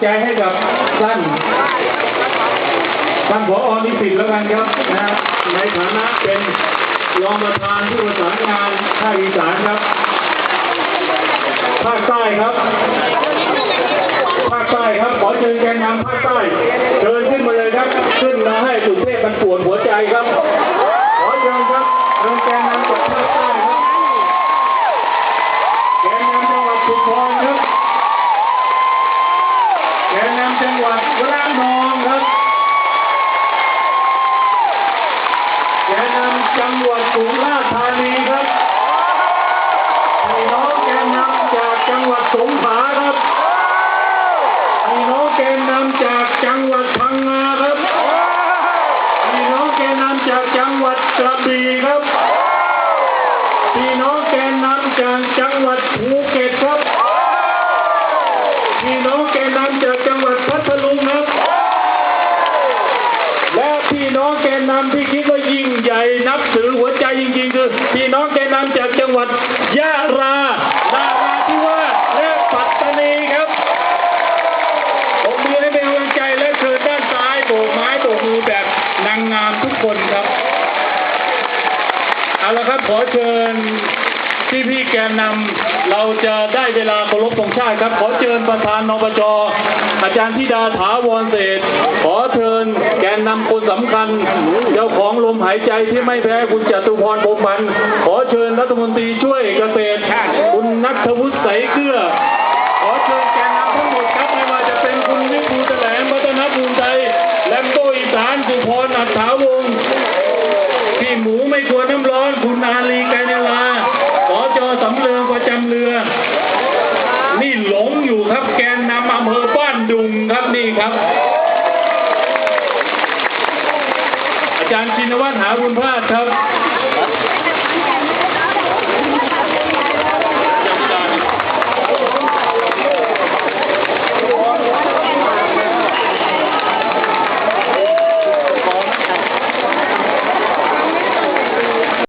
ใจให้กับท่านท่านผอนิสิตแล้วกันครับนะในฐานะเป็นรองประธานผู้ประสานงานภาคอีสานครับภาคใต้ครับภาคใต้ครับขอเชิญแกนนำภาคใต้เชิญขึ้นมาเลยครับ ขึ้นมาให้สุเทพมันปวดหัวใจครับ ขอเชิญครับเชิญแกนนำจากภาคใต้ครับแกนนำจังหวัดชุมพร แกนนำจังหวัดสุราษฎร์ธานีครับพี่น้องแกนนำจากจังหวัดสงขลาครับพี่น้องแกนนำจากจังหวัดพังงาครับพี่น้องแกนนำจากจังหวัดกระบี่ครับพี่น้องแกนนำจากจังหวัดภูเก็ตครับพี่น้องแกนนำจากจังหวัดพัทลุงครับ และพี่น้องแกนนำที่คิดว่ายิ่งใหญ่ นับถือหัวใจจริงๆคือพี่น้องแกนำจากจังหวัดยะรานาราธิวาสและปัตตานีครับผมมือให้เป็นกำลังใจและเชิญด้านซ้ายโบกไม้โบกมือแบบนางงามทุกคนครับเอาละครับขอเชิญ พี่พี่แกนนำเราจะได้เวลาเคารพธงชาติครับ ขอเชิญประธานนปจอาจารย์ธิดาถาวรเศษขอเชิญแกนนำคนสำคัญ เจ้าของลมหายใจที่ไม่แพ้คุณจตุพรพรมพันธ์ขอเชิญรัฐมนตรีช่วยเกษตร คุณนัทวุฒิใสเกลือขอเชิญแกนนำทั้งหมดครับไม่ว่าจะเป็นคุณวิภูแถลงวัฒนภูมิใจแลมโบอีสานสุพรอัฐาวงพี่หมูไม่กลัวน้ำร้อนคุณอาลีกาญลาสอจอสำเริงประจำเรือ นี่หลงอยู่ครับ แกนนำอำเภอบ้านดุงครับนี่ครับ อาจารย์ชินวัฒน์หาบุญพลาดครับ